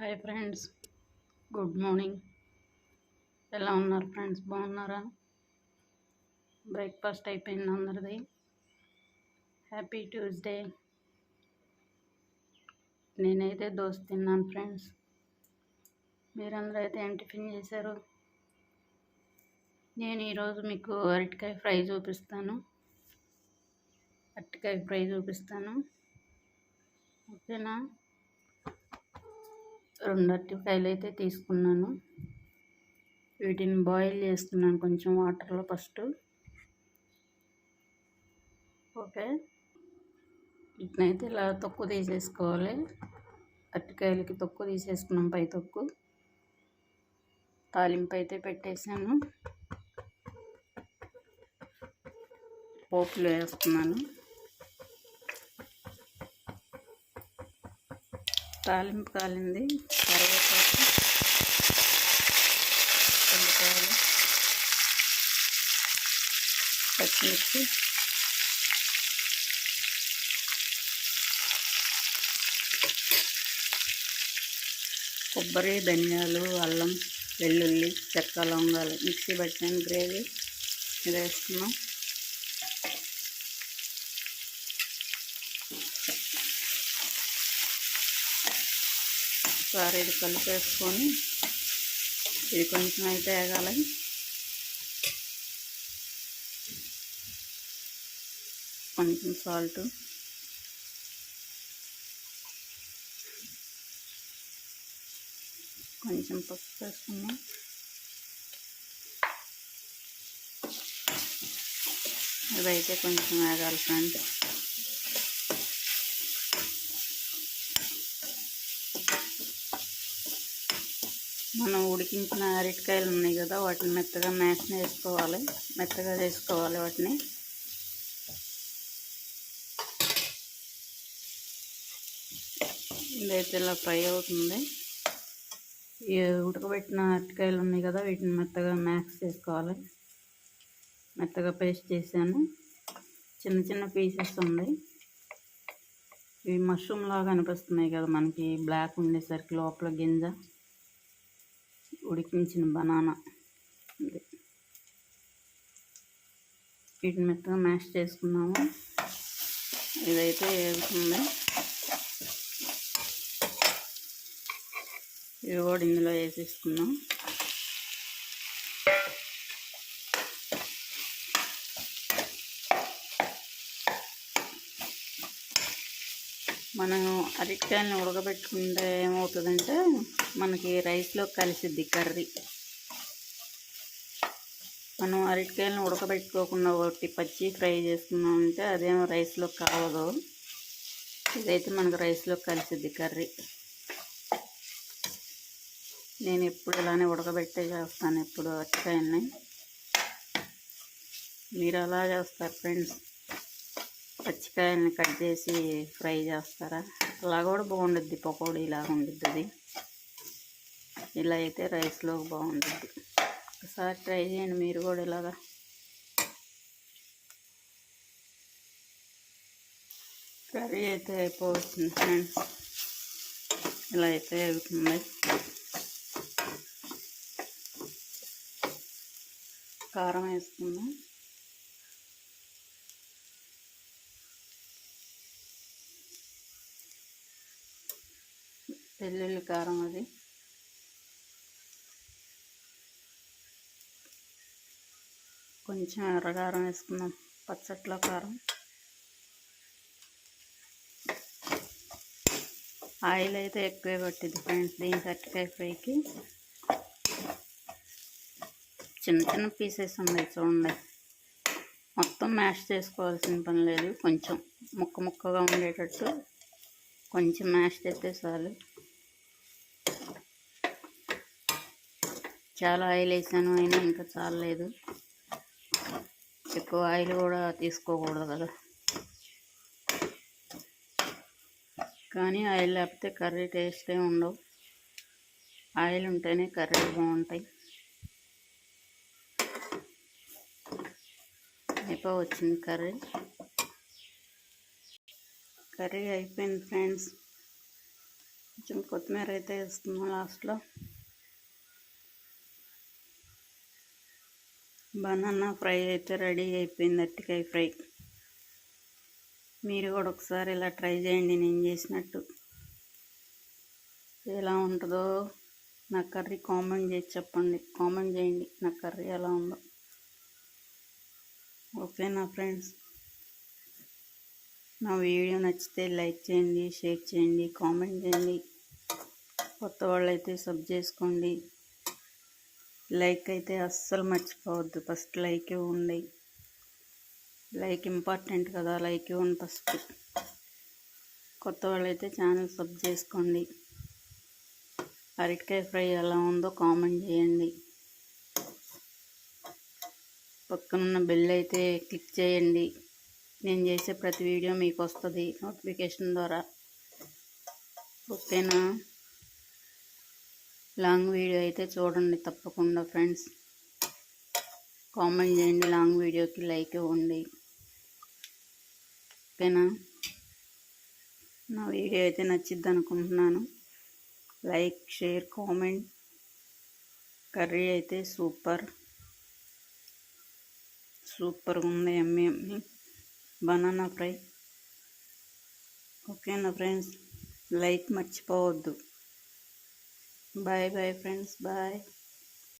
Hi friends. Good morning. ఎలా ఉన్నారు friends? బాగున్నారా? బ్రేక్ఫాస్ట్ అయిపోయింది అందరిది. Happy Tuesday. నేనైతే దోశ తిన్నాను ఫ్రెండ్స్. మీరందరూ అయితే ఏం టిఫిన్ చేశారు? నేను ఈరోజు మీకు అరటికాయ ఫ్రై చూపిస్తాను. అరటికాయ ఫ్రై చూపిస్తాను. ఓకేనా? రెండు అరటికాయలు అయితే తీసుకున్నాను. వీటిని బాయిల్ చేస్తున్నాను కొంచెం వాటర్లో ఫస్ట్. ఓకే. వీటినైతే ఇలా తొక్కు తీసేసుకోవాలి. అరటికాయలకి తొక్కు తీసేసుకున్నాం పై తొక్కు. తాలింపు అయితే పెట్టేశాను. పోపులు వేస్తున్నాను. తాలింపు కాలింది. కరివేపాకు పండుకాయలు పచ్చిమిర్చి కొబ్బరి ధనియాలు అల్లం వెల్లుల్లి చెక్క లవంగాలు మిక్సీ పట్టిన గ్రేవీ ఇది వేస్తున్నాం ఒకసారి ఇది కలిపేసుకొని ఇది కొంచెం అయితే వేగాలి. కొంచెం సాల్ట్. కొంచెం పసుపు వేసుకున్నాం. ఇదైతే కొంచెం వేగాలి ఫ్రెండ్స్. మనం ఉడికించిన అరటికాయలు ఉన్నాయి కదా వాటిని మెత్తగా మ్యాష్ని వేసుకోవాలి మెత్తగా చేసుకోవాలి వాటిని. ఇదైతే ఇలా ఫ్రై అవుతుంది. ఈ ఉడకబెట్టిన అరటికాయలు ఉన్నాయి కదా వీటిని మెత్తగా మ్యాష్ చేసుకోవాలి. మెత్తగా పేస్ట్ చేశాను. చిన్న చిన్న పీసెస్ ఉన్నాయి. ఇవి మష్రూమ్ లాగా అనిపిస్తున్నాయి కదా మనకి బ్లాక్ ఉండేసరికి లోపల గింజ. ఉడికించిన బనానా. ఇది. వీటిని మెత్తగా మ్యాష్ చేసుకున్నాము. ఇదైతే వేగుతుంది ఇవి కూడా ఇందులో వేసేసుకున్నాం మనం అరటికాయలను ఉడకబెట్టుకుంటే ఏమవుతుందంటే మనకి రైస్లో కలిసిద్ది కర్రీ. మనం అరటికాయలను ఉడకబెట్టుకోకుండా ఒకటి పచ్చి ఫ్రై చేసుకున్నామంటే అదేమో రైస్లో కావదు. ఇదైతే మనకు రైస్లో కలిసిద్ది కర్రీ. నేను ఎప్పుడు ఇలానే ఉడకబెట్టే చేస్తాను ఎప్పుడు అరటికాయలని మీరు అలా చేస్తారు ఫ్రెండ్స్. పచ్చికాయల్ని కట్ చేసి ఫ్రై చేస్తారా? అలా కూడా బాగుండుద్ది పకోడీ ఇలా ఉండుద్ది అది. ఇలా అయితే రైస్లో బాగుండుద్ది. ఒకసారి ట్రై చేయండి మీరు కూడా ఇలాగా. కర్రీ అయితే అయిపోతుంది ఫ్రెండ్స్. ఇలా అయితే అవుతుంది కారం వేసుకుందాం. వెల్లుల్లి కారం అది. కొంచెం ఎర్రకారం వేసుకుందాం పచ్చట్లో కారం. ఆయిల్ అయితే ఎక్కువే పట్టింది ఫ్రెండ్స్ దీని అరటికాయ ఫ్రైకి. చిన్న చిన్న పీసెస్ ఉన్నాయి చూడండి. మొత్తం మ్యాష్ చేసుకోవాల్సిన పని లేదు కొంచెం ముక్క ముక్కగా ఉండేటట్టు కొంచెం మ్యాష్ చేస్తే చాలు. చాలా ఆయిల్ వేసాను అయినా ఇంకా చాలలేదు. ఎక్కువ ఆయిల్ కూడా తీసుకోకూడదు కదా. కానీ ఆయిల్ లేకపోతే కర్రీ టేస్టే ఉండవు. ఆయిల్ ఉంటేనే కర్రీ బాగుంటాయి. అయిపో వచ్చింది కర్రీ. కర్రీ అయిపోయింది ఫ్రెండ్స్. కొంచెం కొత్తిమీర అయితే వేస్తున్నాం లాస్ట్లో. బనానా ఫ్రై అయితే రెడీ అయిపోయింది అట్టికాయ ఫ్రై. మీరు కూడా ఒకసారి ఇలా ట్రై చేయండి నేను చేసినట్టు. ఎలా ఉంటుందో నా కర్రీ కామెంట్ చేసి చెప్పండి. కామెంట్ చేయండి నా కర్రీ ఎలా ఉందో. ఓకేనా ఫ్రెండ్స్? నా వీడియో నచ్చితే లైక్ చేయండి షేర్ చేయండి కామెంట్ చేయండి. కొత్త వాళ్ళైతే సబ్ చేసుకోండి. లైక్ అయితే అస్సలు మర్చిపోవద్దు. ఫస్ట్ లైక్ ఇవ్వండి లైక్ ఇంపార్టెంట్ కదా లైక్ ఇవ్వండి ఫస్ట్. కొత్త వాళ్ళైతే ఛానల్ సబ్ చేసుకోండి. అరటికాయ ఫ్రై ఎలా ఉందో కామెంట్ చేయండి. పక్కనున్న బెల్ అయితే క్లిక్ చేయండి. నేను చేసే ప్రతి వీడియో మీకు వస్తుంది నోటిఫికేషన్ ద్వారా. ఓకేనా? లాంగ్ వీడియో అయితే చూడండి తప్పకుండా ఫ్రెండ్స్. కామెంట్ చేయండి లాంగ్ వీడియోకి లైక్ ఇవ్వండి. ఓకేనా? నా వీడియో అయితే నచ్చిద్ది అనుకుంటున్నాను. Like share comment. కర్రీ అయితే సూపర్. సూపర్గా ఉంది ఎమ్మె బనానా ఫ్రై. ఓకేనా ఫ్రెండ్స్? లైక్ మర్చిపోవద్దు. bye bye friends. Bye.